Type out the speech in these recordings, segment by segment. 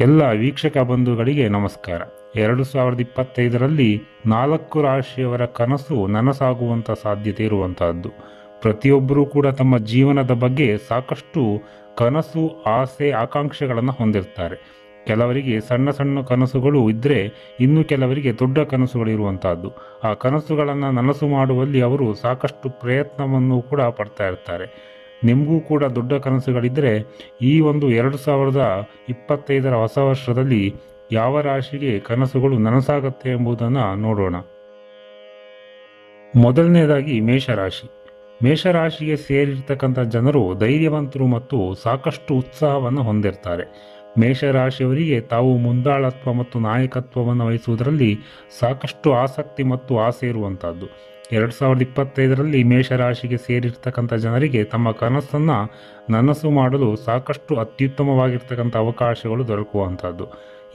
ಎಲ್ಲ ವೀಕ್ಷಕ ಬಂಧುಗಳಿಗೆ ನಮಸ್ಕಾರ. ಎರಡು ಸಾವಿರದ ಇಪ್ಪತ್ತೈದರಲ್ಲಿ ನಾಲ್ಕು ರಾಶಿಯವರ ಕನಸು ನನಸಾಗುವಂಥ ಸಾಧ್ಯತೆ ಇರುವಂತಹದ್ದು. ಪ್ರತಿಯೊಬ್ಬರೂ ಕೂಡ ತಮ್ಮ ಜೀವನದ ಬಗ್ಗೆ ಸಾಕಷ್ಟು ಕನಸು, ಆಸೆ, ಆಕಾಂಕ್ಷೆಗಳನ್ನು ಹೊಂದಿರ್ತಾರೆ. ಕೆಲವರಿಗೆ ಸಣ್ಣ ಸಣ್ಣ ಕನಸುಗಳು ಇದ್ದರೆ ಇನ್ನು ಕೆಲವರಿಗೆ ದೊಡ್ಡ ಕನಸುಗಳು ಇರುವಂತಹದ್ದು. ಆ ಕನಸುಗಳನ್ನು ನನಸು ಮಾಡುವಲ್ಲಿ ಅವರು ಸಾಕಷ್ಟು ಪ್ರಯತ್ನವನ್ನು ಕೂಡ ಪಡ್ತಾ ಇರ್ತಾರೆ. ನಿಮಗೂ ಕೂಡ ದೊಡ್ಡ ಕನಸುಗಳಿದ್ದರೆ ಈ ಒಂದು ಎರಡು ಸಾವಿರದ ಇಪ್ಪತ್ತೈದರ ಹೊಸ ವರ್ಷದಲ್ಲಿ ಯಾವ ರಾಶಿಗೆ ಕನಸುಗಳು ನನಸಾಗುತ್ತೆ ಎಂಬುದನ್ನು ನೋಡೋಣ. ಮೊದಲನೇದಾಗಿ ಮೇಷರಾಶಿ. ಮೇಷರಾಶಿಗೆ ಸೇರಿರ್ತಕ್ಕಂಥ ಜನರು ಧೈರ್ಯವಂತರು ಮತ್ತು ಸಾಕಷ್ಟು ಉತ್ಸಾಹವನ್ನು ಹೊಂದಿರ್ತಾರೆ. ಮೇಷರಾಶಿಯವರಿಗೆ ತಾವು ಮುಂದಾಳತ್ವ ಮತ್ತು ನಾಯಕತ್ವವನ್ನು ವಹಿಸುವುದರಲ್ಲಿ ಸಾಕಷ್ಟು ಆಸಕ್ತಿ ಮತ್ತು ಆಸೆ ಇರುವಂತಹದ್ದು ಎರಡು ಸಾವಿರದ ಇಪ್ಪತ್ತೈದರಲ್ಲಿ ಮೇಷರಾಶಿಗೆ ಸೇರಿರ್ತಕ್ಕಂಥ ಜನರಿಗೆ ತಮ್ಮ ಕನಸನ್ನು ನನಸು ಮಾಡಲು ಸಾಕಷ್ಟು ಅತ್ಯುತ್ತಮವಾಗಿರ್ತಕ್ಕಂಥ ಅವಕಾಶಗಳು ದೊರಕುವಂಥದ್ದು.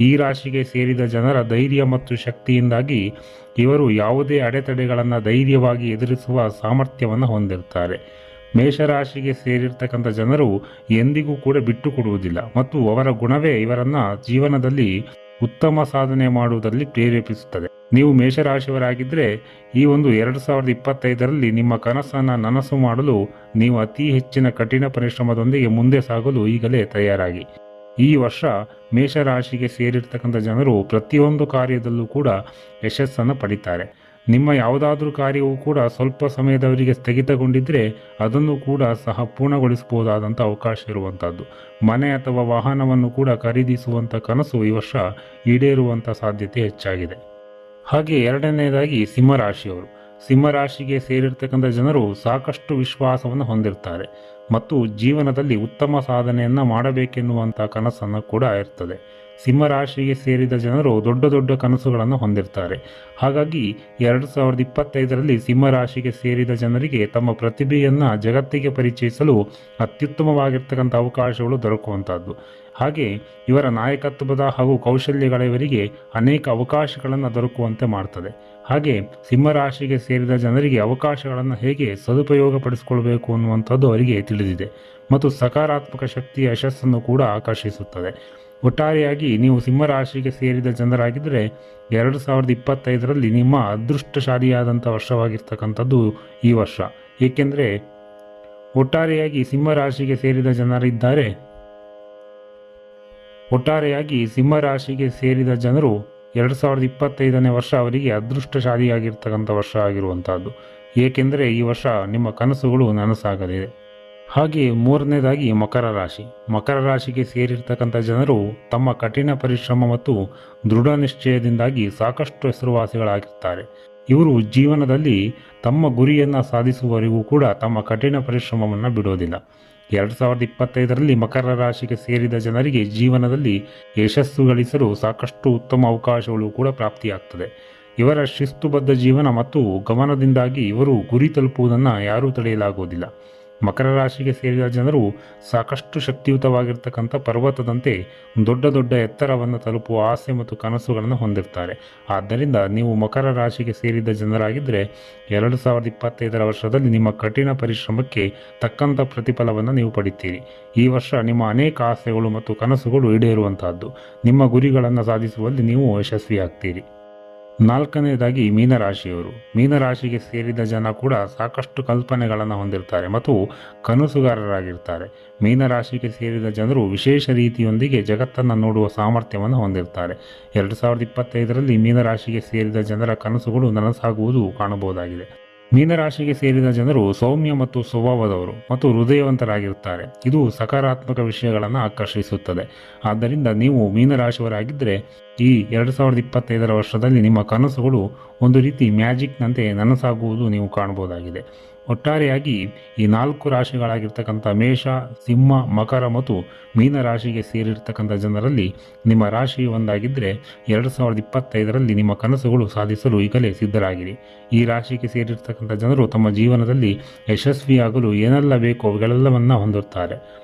ಈ ರಾಶಿಗೆ ಸೇರಿದ ಜನರ ಧೈರ್ಯ ಮತ್ತು ಶಕ್ತಿಯಿಂದಾಗಿ ಇವರು ಯಾವುದೇ ಅಡೆತಡೆಗಳನ್ನು ಧೈರ್ಯವಾಗಿ ಎದುರಿಸುವ ಸಾಮರ್ಥ್ಯವನ್ನು ಹೊಂದಿರ್ತಾರೆ ಮೇಷರಾಶಿಗೆ ಸೇರಿರ್ತಕ್ಕಂಥ ಜನರು ಎಂದಿಗೂ ಕೂಡ ಬಿಟ್ಟು ಕೊಡುವುದಿಲ್ಲ ಮತ್ತು ಅವರ ಗುಣವೇ ಇವರನ್ನು ಜೀವನದಲ್ಲಿ ಉತ್ತಮ ಸಾಧನೆ ಮಾಡುವುದರಲ್ಲಿ ಪ್ರೇರೇಪಿಸುತ್ತದೆ. ನೀವು ಮೇಷರಾಶಿಯವರಾಗಿದ್ದರೆ ಈ ಒಂದು ಎರಡು ಸಾವಿರದ ಇಪ್ಪತ್ತೈದರಲ್ಲಿ ನಿಮ್ಮ ಕನಸನ್ನು ನನಸು ಮಾಡಲು ನೀವು ಅತಿ ಹೆಚ್ಚಿನ ಕಠಿಣ ಪರಿಶ್ರಮದೊಂದಿಗೆ ಮುಂದೆ ಸಾಗಲು ಈಗಲೇ ತಯಾರಾಗಿ. ಈ ವರ್ಷ ಮೇಷರಾಶಿಗೆ ಸೇರಿರ್ತಕ್ಕಂಥ ಜನರು ಪ್ರತಿಯೊಂದು ಕಾರ್ಯದಲ್ಲೂ ಕೂಡ ಯಶಸ್ಸನ್ನು ಪಡಿತಾರೆ. ನಿಮ್ಮ ಯಾವುದಾದ್ರೂ ಕಾರ್ಯವೂ ಕೂಡ ಸ್ವಲ್ಪ ಸಮಯದವರಿಗೆ ಸ್ಥಗಿತಗೊಂಡಿದ್ದರೆ ಅದನ್ನು ಕೂಡ ಸಹ ಪೂರ್ಣಗೊಳಿಸಬಹುದಾದಂಥ ಅವಕಾಶ ಇರುವಂಥದ್ದು. ಮನೆ ಅಥವಾ ವಾಹನವನ್ನು ಕೂಡ ಖರೀದಿಸುವಂಥ ಕನಸು ಈ ವರ್ಷ ಈಡೇರುವಂಥ ಸಾಧ್ಯತೆ ಹೆಚ್ಚಾಗಿದೆ. ಹಾಗೆ ಎರಡನೆಯದಾಗಿ ಸಿಂಹರಾಶಿಯವರು. ಸಿಂಹರಾಶಿಗೆ ಸೇರಿರ್ತಕ್ಕಂಥ ಜನರು ಸಾಕಷ್ಟು ವಿಶ್ವಾಸವನ್ನು ಹೊಂದಿರ್ತಾರೆ ಮತ್ತು ಜೀವನದಲ್ಲಿ ಉತ್ತಮ ಸಾಧನೆಯನ್ನು ಮಾಡಬೇಕೆನ್ನುವಂಥ ಕನಸನ್ನು ಕೂಡ ಇರ್ತದೆ. ಸಿಂಹರಾಶಿಗೆ ಸೇರಿದ ಜನರು ದೊಡ್ಡ ದೊಡ್ಡ ಕನಸುಗಳನ್ನು ಹೊಂದಿರ್ತಾರೆ. ಹಾಗಾಗಿ ಎರಡು ಸಾವಿರದ ಇಪ್ಪತ್ತೈದರಲ್ಲಿ ಸಿಂಹರಾಶಿಗೆ ಸೇರಿದ ಜನರಿಗೆ ತಮ್ಮ ಪ್ರತಿಭೆಯನ್ನು ಜಗತ್ತಿಗೆ ಪರಿಚಯಿಸಲು ಅತ್ಯುತ್ತಮವಾಗಿರ್ತಕ್ಕಂಥ ಅವಕಾಶಗಳು ದೊರಕುವಂಥದ್ದು. ಹಾಗೆ ಇವರ ನಾಯಕತ್ವದ ಹಾಗೂ ಕೌಶಲ್ಯಗಳ ಇವರಿಗೆ ಅನೇಕ ಅವಕಾಶಗಳನ್ನು ದೊರಕುವಂತೆ ಮಾಡ್ತದೆ. ಹಾಗೆ ಸಿಂಹರಾಶಿಗೆ ಸೇರಿದ ಜನರಿಗೆ ಅವಕಾಶಗಳನ್ನು ಹೇಗೆ ಸದುಪಯೋಗಪಡಿಸಿಕೊಳ್ಬೇಕು ಅನ್ನುವಂಥದ್ದು ಅವರಿಗೆ ತಿಳಿದಿದೆ. ಮತ್ತು ಸಕಾರಾತ್ಮಕ ಶಕ್ತಿಯ ಯಶಸ್ಸನ್ನು ಕೂಡ ಆಕರ್ಷಿಸುತ್ತದೆ. ಒಟ್ಟಾರೆಯಾಗಿ ನೀವು ಸಿಂಹರಾಶಿಗೆ ಸೇರಿದ ಜನರಾಗಿದ್ದರೆ ಎರಡು ಸಾವಿರದ ಇಪ್ಪತ್ತೈದರಲ್ಲಿ ನಿಮ್ಮ ಅದೃಷ್ಟಶಾಲಿಯಾದಂಥ ವರ್ಷವಾಗಿರ್ತಕ್ಕಂಥದ್ದು ಈ ವರ್ಷ. ಏಕೆಂದರೆ ಒಟ್ಟಾರೆಯಾಗಿ ಸಿಂಹರಾಶಿಗೆ ಸೇರಿದ ಜನರಿದ್ದಾರೆ. ಒಟ್ಟಾರೆಯಾಗಿ ಸಿಂಹರಾಶಿಗೆ ಸೇರಿದ ಜನರು ಎರಡು ಸಾವಿರದ ಇಪ್ಪತ್ತೈದನೇ ವರ್ಷ ಅವರಿಗೆ ಅದೃಷ್ಟಶಾಲಿಯಾಗಿರ್ತಕ್ಕಂಥ ವರ್ಷ ಆಗಿರುವಂಥದ್ದು. ಏಕೆಂದರೆ ಈ ವರ್ಷ ನಿಮ್ಮ ಕನಸುಗಳು ನನಸಾಗಲಿದೆ. ಹಾಗೆ ಮೂರನೇದಾಗಿ ಮಕರ ರಾಶಿ. ಮಕರ ರಾಶಿಗೆ ಸೇರಿರ್ತಕ್ಕಂಥ ಜನರು ತಮ್ಮ ಕಠಿಣ ಪರಿಶ್ರಮ ಮತ್ತು ದೃಢ ನಿಶ್ಚಯದಿಂದಾಗಿ ಸಾಕಷ್ಟು ಹೆಸರುವಾಸಿಗಳಾಗಿರ್ತಾರೆ. ಇವರು ಜೀವನದಲ್ಲಿ ತಮ್ಮ ಗುರಿಯನ್ನು ಸಾಧಿಸುವವರೆಗೂ ಕೂಡ ತಮ್ಮ ಕಠಿಣ ಪರಿಶ್ರಮವನ್ನು ಬಿಡೋದಿಲ್ಲ. ಎರಡು ಸಾವಿರದ ಇಪ್ಪತ್ತೈದರಲ್ಲಿ ಮಕರ ರಾಶಿಗೆ ಸೇರಿದ ಜನರಿಗೆ ಜೀವನದಲ್ಲಿ ಯಶಸ್ಸು ಗಳಿಸಲು ಸಾಕಷ್ಟು ಉತ್ತಮ ಅವಕಾಶಗಳು ಕೂಡ ಪ್ರಾಪ್ತಿಯಾಗ್ತದೆ. ಇವರ ಶಿಸ್ತುಬದ್ಧ ಜೀವನ ಮತ್ತು ಗಮನದಿಂದಾಗಿ ಇವರು ಗುರಿ ತಲುಪುವುದನ್ನು ಯಾರೂ ತಡೆಯಲಾಗುವುದಿಲ್ಲ. ಮಕರ ರಾಶಿಗೆ ಸೇರಿದ ಜನರು ಸಾಕಷ್ಟು ಶಕ್ತಿಯುತವಾಗಿರ್ತಕ್ಕಂಥ ಪರ್ವತದಂತೆ ದೊಡ್ಡ ದೊಡ್ಡ ಎತ್ತರವನ್ನು ತಲುಪುವ ಆಸೆ ಮತ್ತು ಕನಸುಗಳನ್ನು ಹೊಂದಿರ್ತಾರೆ. ಆದ್ದರಿಂದ ನೀವು ಮಕರ ರಾಶಿಗೆ ಸೇರಿದ ಜನರಾಗಿದ್ದರೆ ಎರಡು ಸಾವಿರದ ಇಪ್ಪತ್ತೈದರ ವರ್ಷದಲ್ಲಿ ನಿಮ್ಮ ಕಠಿಣ ಪರಿಶ್ರಮಕ್ಕೆ ತಕ್ಕಂಥ ಪ್ರತಿಫಲವನ್ನು ನೀವು ಪಡಿತೀರಿ. ಈ ವರ್ಷ ನಿಮ್ಮ ಅನೇಕ ಆಸೆಗಳು ಮತ್ತು ಕನಸುಗಳು ಈಡೇರುವಂತಹದ್ದು. ನಿಮ್ಮ ಗುರಿಗಳನ್ನು ಸಾಧಿಸುವಲ್ಲಿ ನೀವು ಯಶಸ್ವಿಯಾಗ್ತೀರಿ. ನಾಲ್ಕನೇದಾಗಿ ಮೀನರಾಶಿಯವರು. ಮೀನರಾಶಿಗೆ ಸೇರಿದ ಜನ ಕೂಡ ಸಾಕಷ್ಟು ಕಲ್ಪನೆಗಳನ್ನು ಹೊಂದಿರ್ತಾರೆ ಮತ್ತು ಕನಸುಗಾರರಾಗಿರ್ತಾರೆ. ಮೀನರಾಶಿಗೆ ಸೇರಿದ ಜನರು ವಿಶೇಷ ರೀತಿಯೊಂದಿಗೆ ಜಗತ್ತನ್ನು ನೋಡುವ ಸಾಮರ್ಥ್ಯವನ್ನು ಹೊಂದಿರ್ತಾರೆ. ಎರಡು ಸಾವಿರದ ಇಪ್ಪತ್ತೈದರಲ್ಲಿ ಮೀನರಾಶಿಗೆ ಸೇರಿದ ಜನರ ಕನಸುಗಳು ನನಸಾಗುವುದು ಕಾಣಬಹುದಾಗಿದೆ. ಮೀನರಾಶಿಗೆ ಸೇರಿದ ಜನರು ಸೌಮ್ಯ ಮತ್ತು ಸ್ವಭಾವದವರು ಮತ್ತು ಹೃದಯವಂತರಾಗಿರುತ್ತಾರೆ. ಇದು ಸಕಾರಾತ್ಮಕ ವಿಷಯಗಳನ್ನು ಆಕರ್ಷಿಸುತ್ತದೆ. ಆದ್ದರಿಂದ ನೀವು ಮೀನರಾಶಿಯವರಾಗಿದ್ದರೆ ಈ ಎರಡು ಸಾವಿರದ ಇಪ್ಪತ್ತೈದರ ವರ್ಷದಲ್ಲಿ ನಿಮ್ಮ ಕನಸುಗಳು ಒಂದು ರೀತಿ ಮ್ಯಾಜಿಕ್ನಂತೆ ನನಸಾಗುವುದು ನೀವು ಕಾಣಬಹುದಾಗಿದೆ. ಒಟ್ಟಾರೆಯಾಗಿ ಈ ನಾಲ್ಕು ರಾಶಿಗಳಾಗಿರ್ತಕ್ಕಂಥ ಮೇಷ, ಸಿಂಹ, ಮಕರ ಮತ್ತು ಮೀನ ರಾಶಿಗೆ ಸೇರಿರ್ತಕ್ಕಂಥ ಜನರಲ್ಲಿ ನಿಮ್ಮ ರಾಶಿ ಒಂದಾಗಿದ್ದರೆ ಎರಡು ಸಾವಿರದ ಇಪ್ಪತ್ತೈದರಲ್ಲಿ ನಿಮ್ಮ ಕನಸುಗಳು ಸಾಧಿಸಲು ಈಗಲೇ ಸಿದ್ಧರಾಗಿರಿ. ಈ ರಾಶಿಗೆ ಸೇರಿರ್ತಕ್ಕಂಥ ಜನರು ತಮ್ಮ ಜೀವನದಲ್ಲಿ ಯಶಸ್ವಿಯಾಗಲು ಏನೆಲ್ಲ ಬೇಕೋ ಅವುಗಳೆಲ್ಲವನ್ನು ಹೊಂದಿರುತ್ತಾರೆ